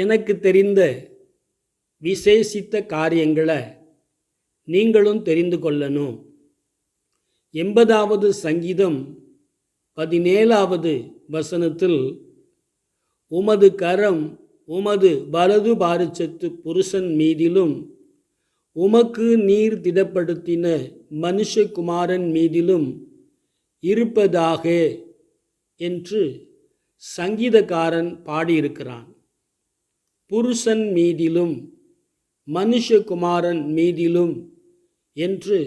எனக்கு தெரிந்த விசேஷித்த காரியங்களை நீங்களும் தெரிந்து கொள்ளணும். எண்பதாவது சங்கீதம் பதினேழாவது வசனத்தில் உமது கரம் உமது வலது பாரிச்சத்து புருஷன் மீதிலும் உமக்கு நீர் திடப்படுத்தின மனுஷகுமாரன் மீதிலும் இருப்பதாக என்று சங்கீதக்காரன் பாடியிருக்கிறான். புருஷன் மீதிலும் மனுஷகுமாரன் மீதிலும் என்று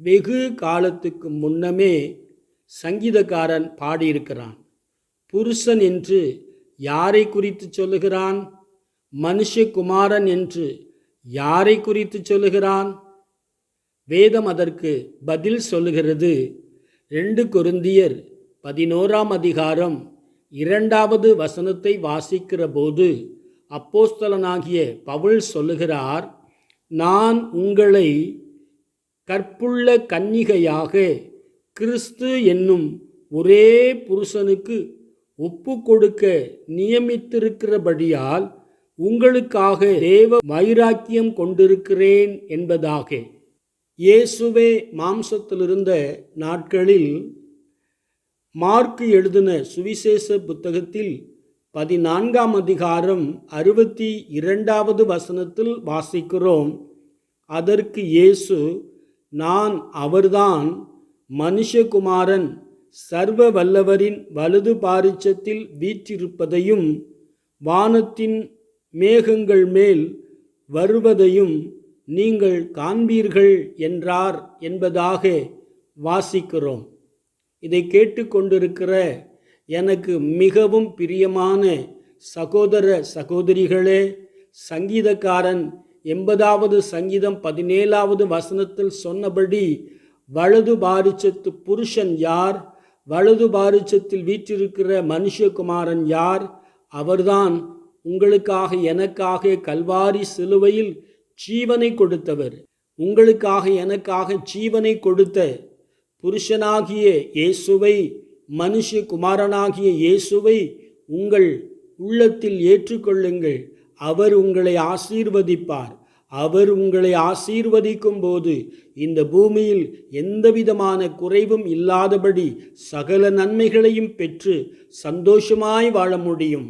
வெகு காலத்துக்கு முன்னமே சங்கீதக்காரன் பாடியிருக்கிறான். புருஷன் என்று யாரை குறித்து சொல்லுகிறான்? மனுஷகுமாரன் என்று யாரை குறித்து சொல்லுகிறான்? வேதம் அதற்கு பதில் சொல்லுகிறது. ரெண்டு கொருந்தியர் பதினோராம் அதிகாரம் இரண்டாவது வசனத்தை வாசிக்கிற போது அப்போஸ்தலனாகிய பவுல் சொல்லுகிறார் நான் உங்களை கற்புள்ள கன்னிகையாக கிறிஸ்து என்னும் ஒரே புருஷனுக்கு ஒப்பு கொடுக்க நியமித்திருக்கிறபடியால் உங்களுக்காக தேவ வைராக்கியம் கொண்டிருக்கிறேன் என்பதாக. இயேசுவே மாம்சத்திலிருந்த நாட்களில் மார்க்கு எழுதின சுவிசேஷ புத்தகத்தில் பதினான்காம் அதிகாரம் அறுபத்தி இரண்டாவது வசனத்தில் வாசிக்கிறோம். அதற்கு இயேசு நான் அவர்தான் மனுஷகுமாரன் சர்வ வல்லவரின் வலது பாரிச்சத்தில் வீற்றிருப்பதையும் வானத்தின் மேகங்கள் மேல் வருவதையும் நீங்கள் காண்பீர்கள் என்றார் என்பதாக வாசிக்கிறோம். இதை கேட்டுக்கொண்டிருக்கிற எனக்கு மிகவும் பிரியமான சகோதர சகோதரிகளே சங்கீதக்காரன் எண்பதாவது சங்கீதம் பதினேழாவது வசனத்தில் சொன்னபடி வலது பாரிச்சத்து புருஷன் யார்? வலது பாரிச்சத்தில் வீற்றிருக்கிற மனுஷகுமாரன் யார்? அவர்தான் உங்களுக்காக எனக்காக கல்வாரி சிலுவையில் ஜீவனை கொடுத்தவர். உங்களுக்காக எனக்காக ஜீவனை கொடுத்த புருஷனாகிய இயேசுவை மனுஷகுமாரனாகிய இயேசுவை உங்கள் உள்ளத்தில் ஏற்றுக்கொள்ளுங்கள். அவர் உங்களை ஆசீர்வதிப்பார். அவர் உங்களை ஆசீர்வதிக்கும் போது இந்த பூமியில் எந்தவிதமான குறைவும் இல்லாதபடி சகல நன்மைகளையும் பெற்று சந்தோஷமாய் வாழ முடியும்.